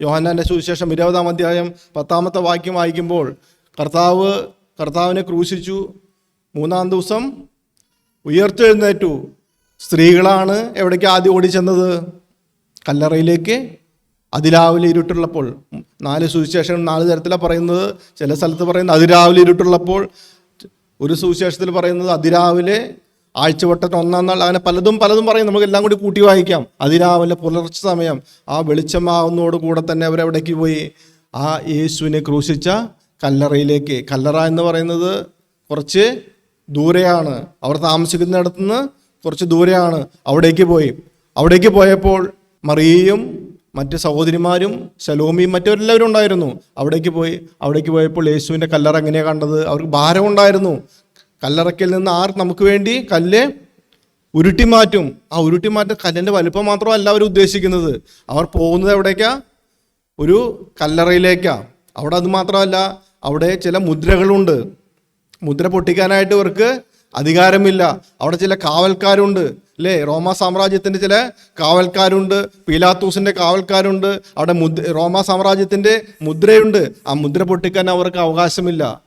യോഹന്നാന്റെ സുവിശേഷം ഇരുപതാം അധ്യായം പത്താമത്തെ വാക്യം വായിക്കുമ്പോൾ കർത്താവ് കർത്താവിനെ ക്രൂശിച്ചു. മൂന്നാം ദിവസം ഉയർത്തെഴുന്നേറ്റു. സ്ത്രീകളാണ് എവിടേക്ക് ആദ്യം ഓടിച്ചെന്നത്? കല്ലറയിലേക്ക്. അതിരാവിലെ ഇരുട്ടുള്ളപ്പോൾ. നാല് സുവിശേഷങ്ങൾ നാല് തരത്തിലാണ് പറയുന്നത്. ചില സ്ഥലത്ത് പറയുന്നത് അതിരാവിലെ ഇരുട്ടുള്ളപ്പോൾ. ഒരു സുവിശേഷത്തിൽ പറയുന്നത് അതിരാവിലെ ആഴ്ചവട്ടത്തിന് ഒന്നാം നാൾ അങ്ങനെ പലതും പലതും പറയും. നമുക്ക് എല്ലാം കൂടി കൂട്ടി വായിക്കാം. അതിരാവിലെ പുലർച്ചെ സമയം ആ വെളിച്ചമാവുന്നതോട് കൂടെ തന്നെ അവരെവിടേക്ക് പോയി? ആ യേശുവിനെ ക്രൂശിച്ച കല്ലറയിലേക്ക്. കല്ലറ എന്ന് പറയുന്നത് കുറച്ച് ദൂരെയാണ്. അവർ താമസിക്കുന്നിടത്തുനിന്ന് കുറച്ച് ദൂരെയാണ്. അവിടേക്ക് പോയി. അവിടേക്ക് പോയപ്പോൾ മറിയയും മറ്റ് സഹോദരിമാരും ശലോമിയും മറ്റവരെല്ലാവരും ഉണ്ടായിരുന്നു. അവിടേക്ക് പോയി. അവിടേക്ക് പോയപ്പോൾ യേശുവിന്റെ കല്ലറ എങ്ങനെയാണ് കണ്ടത്? അവർക്ക് ഭാരമുണ്ടായിരുന്നു. കല്ലറയ്ക്കൽ നിന്ന് ആർ നമുക്ക് വേണ്ടി കല്ല് ഉരുട്ടി മാറ്റും. ആ ഉരുട്ടി മാറ്റം കല്ലിന്റെ വലുപ്പം മാത്രമല്ല അവർ ഉദ്ദേശിക്കുന്നത്. അവർ പോകുന്നത് എവിടേക്കാ? ഒരു കല്ലറയിലേക്കാ. അവിടെ അത് മാത്രമല്ല അവിടെ ചില മുദ്രകളുണ്ട്. മുദ്ര പൊട്ടിക്കാനായിട്ട് ഇവർക്ക് അധികാരമില്ല. അവിടെ ചില കാവൽക്കാരുണ്ട് അല്ലേ? റോമ സാമ്രാജ്യത്തിന്റെ ചില കാവൽക്കാരുണ്ട് പീലാത്തൂസിന്റെ കാവൽക്കാരുണ്ട്. അവിടെ മുദ്ര റോമ സാമ്രാജ്യത്തിന്റെ മുദ്രയുണ്ട്. ആ മുദ്ര പൊട്ടിക്കാൻ അവർക്ക് അവകാശമില്ല.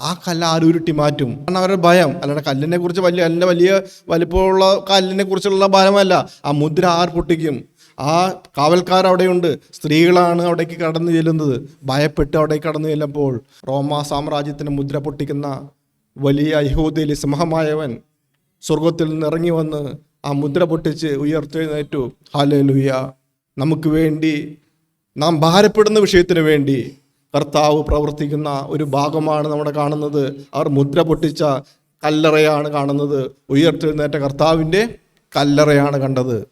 ആ കല്ല് ആരുരുട്ടി മാറ്റും. കാരണം അവരുടെ ഭയം. അല്ലാതെ കല്ലിനെ കുറിച്ച് വലിയ അല്ല വലിയ വലിപ്പമുള്ള കല്ലിനെ കുറിച്ചുള്ള ഭയമല്ല. ആ മുദ്ര ആർ പൊട്ടിക്കും. ആ കാവൽക്കാർ അവിടെയുണ്ട്. സ്ത്രീകളാണ് അവിടേക്ക് കടന്നു ചെല്ലുന്നത്. ഭയപ്പെട്ട് അവിടേക്ക് കടന്നു ചെല്ലുമ്പോൾ റോമ സാമ്രാജ്യത്തിന് മുദ്ര പൊട്ടിക്കുന്ന വലിയ യഹൂദയിലെ സിംഹമായവൻ സ്വർഗത്തിൽ നിന്ന് ഇറങ്ങി വന്ന് ആ മുദ്ര പൊട്ടിച്ച് ഉയർത്തെഴുന്നേറ്റു. ഹാലേലുയ്യ നമുക്ക് വേണ്ടി നാം ഭാരപ്പെടുന്ന വിഷയത്തിന് വേണ്ടി കർത്താവ് പ്രവർത്തിക്കുന്ന ഒരു ഭാഗമാണ് നമ്മുടെ കാണുന്നത്. അവർ മുദ്ര പൊട്ടിച്ച കല്ലറയാണ് കാണുന്നത്. ഉയർത്തെഴുന്നേറ്റ കർത്താവിന്റെ കല്ലറയാണ് കണ്ടത്.